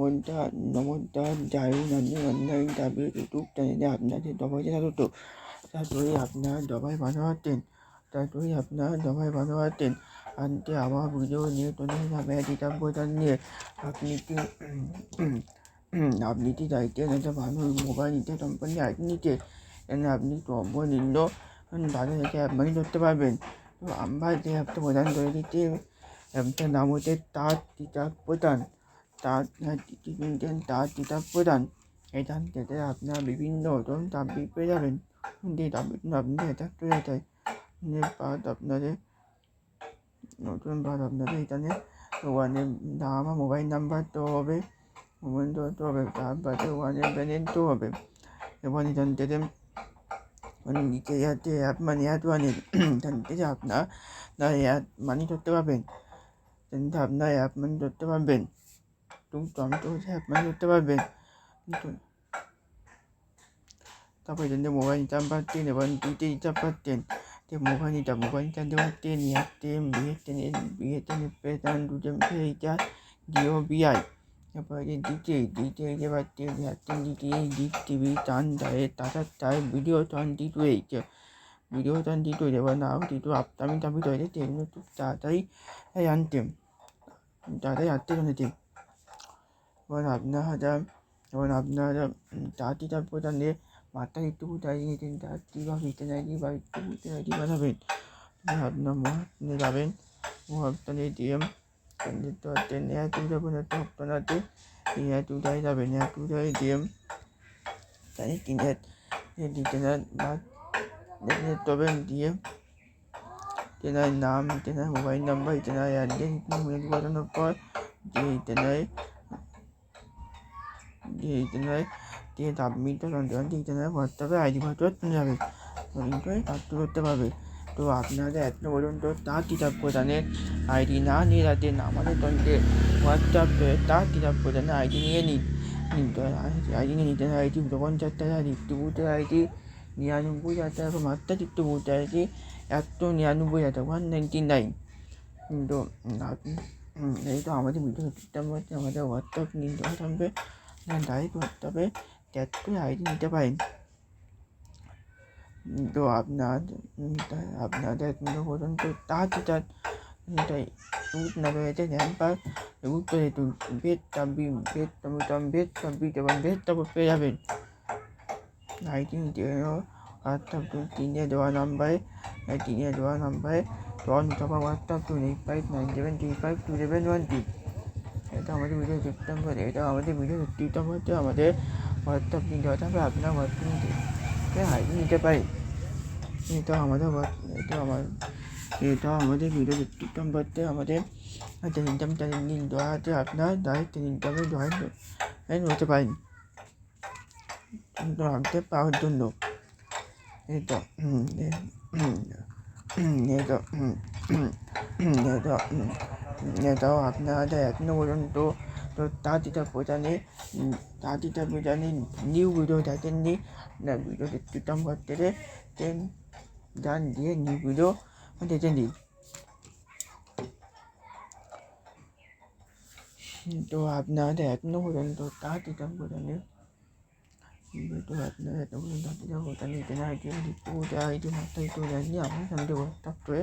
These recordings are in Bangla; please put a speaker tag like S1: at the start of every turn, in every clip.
S1: วันจันทร์นวันจันทร์ใจวันนี่วันนึงใจะไปทุกใจอยากนะที่ต่อไปจะทุกตุกใจตัวอยากนะต่อไปพันว่าตินใจตัวอยากนะต่อไปพันว่าตินอันที่อาว่าบุญโยนี้ตัวนี้ทำแม่ที่ทำบุญตันเนี่ยอักนี้ที่อาบนี้ที่ใจเจนจะผ่านมือหมู่บ้านนี้จะทำปัญญาที่นี่เจ้าอับนี้ตัวบุญนี้เนาะอันตาเนี่ยแกมันนี่ตัวเป็นตัวอันบ้านเจ้าตัวนั้นตัวนี้เจ้าแต่นามว่าเจ้าตาที่จะบุญตัน তার ট্রিটমেন্টের তার টিকা প্রদান। এখান থেকে আপনারা বিভিন্ন নতুন তাবলিক পেয়ে যাবেন। যে তাবলিকগুলো আপনি এটা পেয়ে যায় বাদ আপনাদের, নতুন বাদ আপনাদের এখানে ওয়ানের নাম মোবাইল নাম্বার তো হবে মোবাইল তো হবে তারপরে ওয়ানের ব্যালেন্স তো হবে। এবং এখান থেকে মানে নিচে যাতে অ্যাপ মানে অ্যাড ওয়ানের এখান থেকে আপনার অ্যাড মানি ধরতে পারবেন। কিন্তু আপনার অ্যাপ মানি ধরতে পারবেন। তুমি টমেটো বুঝে আপনারা করতে পারবেন কিন্তু তারপর যে মোবাইল নিতাম পারতেন এবার দুইতে নিতে পারতেন তো মোবাইল নিতাম মোবাইল নিতাম পারতেন ইয়ারতেন বিয়েতেন বিয়েতেন পেতাম দুজন ফেরে দিতাম দিও বিয়াই তারপরে যে দিতে দিতে যে পারতেন ইয়ারতেন দিতে দিক টিভি টান দাঁড়ে টাটার টায় ভিডিও টান দিতে হয়েছে ভিডিও টান দিতে হয়েছে এবার নাও দিতে আপতামি টাপি হয়েছে সেগুলো খুব তাড়াতাড়ি আনতেন তাড়াতাড়ি আনতে জানতেন এবং আপনারা এবং আপনারা তাঁতি তার প্রধানের মাথায় একটু তাই নিতেন তাঁতি বা ভিটে নাইটি বা একটু নাইটি বাঁধাবেন? আপনার মহাত্মে যাবেন। মহাত্মে দিয়ে নেহাতি যাবেন। একটা আপনারাতে নেহাতি উঠাই যাবে নেহাতি উঠাই নাম তেনার মোবাইল নাম্বার তেনার অ্যাড্রেস পর দিয়ে তেনার ডিজিটালে দিয়ে সাবমিট যন্ত্রণা ডিজিটালে ভরতে হবে আইডি ভরতে তুমি যাবে প্রাপ্ত করতে পারবে তো আপনারা এত পর্যন্ত তার কিতাব প্রদানের আইডি না নিয়ে রাখেন আমাদের তন্ত্রে হোয়াটসঅ্যাপ তার কিতাব প্রদানের আইডি নিয়ে নিন আইডি নিয়ে নিতে আইডি যখন চারটা নিত্যভূতের আইডি নিরানব্বই হাজার এবং মাত্রা চিত্রভূতের আইডি একশো নিরানব্বই হাজার ওয়ান নাইনটি নাইন কিন্তু এই তো আমাদের ভিডিও আমাদের হোয়াটসঅ্যাপ নিতে হবে লাইক হোয়াটসঅ্যাপে ট্যাগ করে আইডি নিতে পারেন তো আপনার আপনাদের এখনও পর্যন্ত তাহাতে তার রুট না রয়েছে ন্যাম্পার রুট রয়েছে বেডটা বি বেডটা বুটাম বেডটা বিট এবং বেডটা পেয়ে যাবেন নাইটিন তেরো হোয়াটসঅ্যাপ টু তিনে দেওয়া নাম্বারে তিনে দেওয়া নাম্বারে ton WhatsApp two eight five nine seven three five two seven one two এটা আমাদের ভিডিও দেখতাম বা এটা আমাদের ভিডিও দিতাম হচ্ছে আমাদের হোয়াটসঅ্যাপ লিঙ্ক হতাম বা আপনার হোয়াটসঅ্যাপকে হাইড নিতে পারি এটা আমাদের এটা আমার এটা আমাদের ভিডিও দিতাম বলতে আমাদের হাতে ইনকাম টাইম লিঙ্ক দেওয়া আছে আপনার ডাইরেক্ট ইনকামে জয়েন হতে পারেন রাখতে পাওয়ার জন্য এটা এটা এটা এটা এটাও আপনারা এখনও পর্যন্ত তো তাঁতিটা প্রচারে তাঁতিটা প্রচারে নিউ ভিডিও দেখেননি। আপনার ভিডিও টুটাম করতে দেন জান দিয়ে নিউ ভিডিও দেখে নিন তো আপনারা এখনও পর্যন্ত তাঁতিটাম প্রচারে তো আপনারা এত পর্যন্ত তাঁতিটা প্রচারে কেনা হয়েছে তো যা এই যে মাত্র তো জানি, আপনার সঙ্গে হোয়াটসঅ্যাপ করে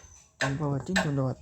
S1: গল্পবাটি ধন্যবাদ